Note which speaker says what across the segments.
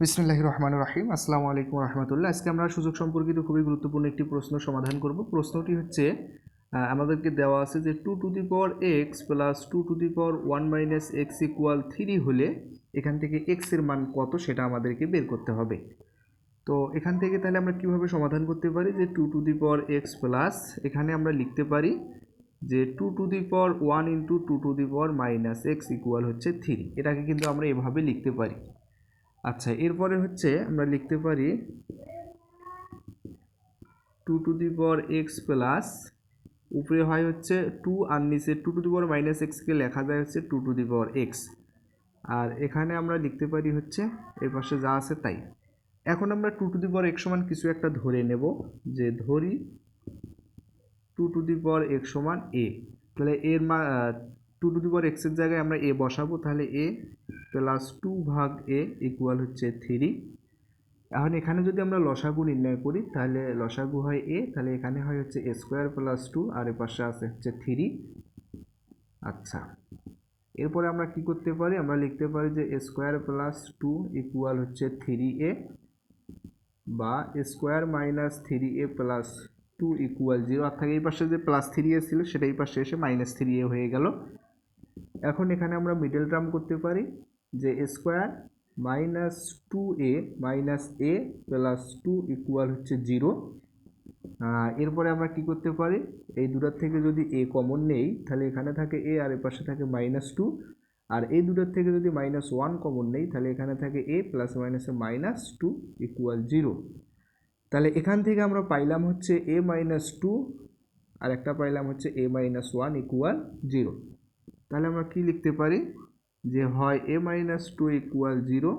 Speaker 1: বিসমুল্লাহ রহমান রাহিম। আসসালামু আলাইকুম রহমতুল্লাহ। আজকে আমরা সুযোগ সম্পর্কিত খুবই গুরুত্বপূর্ণ একটি প্রশ্ন সমাধান করব। প্রশ্নটি হচ্ছে আমাদেরকে দেওয়া আছে যে two to the power x plus two to the power one minus x equal three হলে এখান থেকে এক্সের মান কত সেটা আমাদেরকে বের করতে হবে। তো এখান থেকে তাহলে আমরা কীভাবে সমাধান করতে পারি যে two to the power x plus এখানে আমরা লিখতে পারি যে two to the power one into two to the power minus x equal হচ্ছে থ্রি এটাকে কিন্তু আমরা এভাবে লিখতে পারি। আচ্ছা এরপরে হচ্ছে আমরা লিখতে পারি টু টু দি পর এক্স প্লাস উপরে হয় হচ্ছে টু আর নিচে two to the power minus এক্সকে লেখা যায় হচ্ছে two to the power x আর এখানে আমরা লিখতে পারি হচ্ছে এর পাশে যা আছে তাই। এখন আমরা two to the power x সমান কিছু একটা ধরে নেব যে ধরি two to the power x সমান এ তাহলে এর মা টু টু দি পাওয়ার এক্সের জায়গায় আমরা এ বসাবো, তাহলে এ প্লাস টু ভাগ এ ইকুয়াল হচ্ছে থ্রি এখন এখানে যদি আমরা লসাগু নির্ণয় করি, তাহলে লসাগু হয় এ তাহলে এখানে হয় হচ্ছে এ স্কোয়ার প্লাস টু আর এ পাশে আছে হচ্ছে থ্রি আচ্ছা। এরপরে আমরা কি করতে পারি? আমরা লিখতে পারি যে a square plus two equal হচ্ছে থ্রি এ বা square minus three a plus two equal zero অর্থাৎ এই পাশে যে প্লাস থ্রি এ ছিল, সেটা এই পাশে এসে মাইনাস থ্রি এ হয়ে গেল। এখন এখানে আমরা মিডল টার্ম করতে পারি যে square minus two a minus a plus two equal হচ্ছে জিরো এরপরে আমরা কি করতে পারি? এই দুটার থেকে যদি এ কমন নেই, তাহলে এখানে থাকে এ আর এর পাশে থাকে মাইনাস টু আর এই দুটার থেকে যদি মাইনাস ওয়ান কমন নেই, তাহলে এখানে থাকে এ প্লাস মাইনাসে মাইনাস টু ইকুয়াল জিরো তাহলে এখান থেকে আমরা পাইলাম হচ্ছে এ মাইনাস টু আর একটা পাইলাম হচ্ছে a minus one equal zero তাহলে আমরা কি লিখতে পারি? যে হয় a minus two equal zero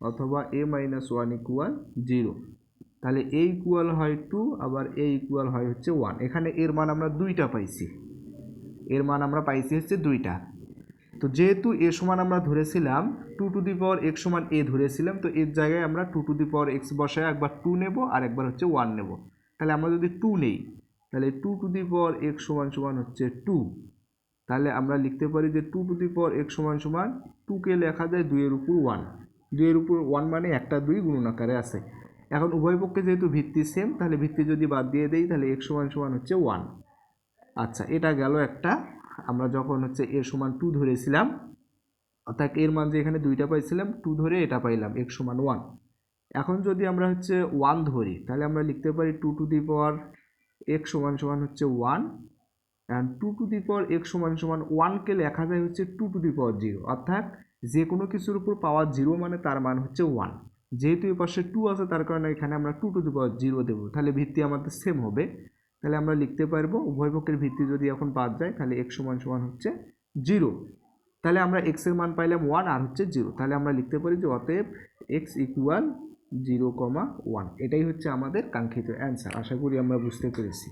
Speaker 1: অথবা a minus one equal zero তাহলে এ ইকুয়াল হয় টু আবার এ ইকুয়াল হয় হচ্ছে ওয়ান এখানে এর মান আমরা দুইটা পাইছি। এর মান আমরা পাইছি হচ্ছে দুইটা। তো যেহেতু এ সমান আমরা ধরেছিলাম two to the power x সমান এ ধরেছিলাম, তো এর জায়গায় আমরা two to the power x বসায় একবার টু নেব আর একবার হচ্ছে ওয়ান নেব। তাহলে আমরা যদি টু নেই, তাহলে two to the power x সমান সমান হচ্ছে টু তাহলে আমরা লিখতে পারি যে two to the power x সমান সমান টুকে লেখা যায় দুইয়ের উপর ওয়ান দুইয়ের উপর ওয়ান মানে একটা দুই গুণন আকারে আছে। এখন উভয় পক্ষে যেহেতু ভিত্তি সেম তাহলে ভিত্তি যদি বাদ দিয়ে দেই, তাহলে এক্স সমান সমান হচ্ছে ওয়ান আচ্ছা এটা গেল একটা। আমরা যখন হচ্ছে এর সমান টু ধরেছিলাম, অর্থাৎ এর মান যে এখানে দুইটা পাইছিলাম টু ধরে এটা পাইলাম এক্স সমান ওয়ান এখন যদি আমরা হচ্ছে ওয়ান ধরি, তাহলে আমরা লিখতে পারি two to the power x সমান সমান হচ্ছে one two to the power x সমান সমান ওয়ানকে লেখা যায় হচ্ছে two to the power zero অর্থাৎ যে কোনো কিছুর উপর পাওয়ার জিরো মানে তার মান হচ্ছে ওয়ান যেহেতু এ পাশে টু আছে, তার কারণে এখানে আমরা two to the power zero দেবো। তাহলে ভিত্তি আমাদের সেম হবে। তাহলে আমরা লিখতে পারব, উভয় পক্ষের ভিত্তি যদি এখন বাদ যায়, তাহলে এক্স সমান সমান হচ্ছে জিরো তাহলে আমরা এক্সের মান পাইলাম ওয়ান আর হচ্ছে জিরো তাহলে আমরা লিখতে পারি যে অতএব x equal zero comma one এটাই হচ্ছে আমাদের কাঙ্ক্ষিত অ্যান্সার আশা করি আমরা বুঝতে পেরেছি।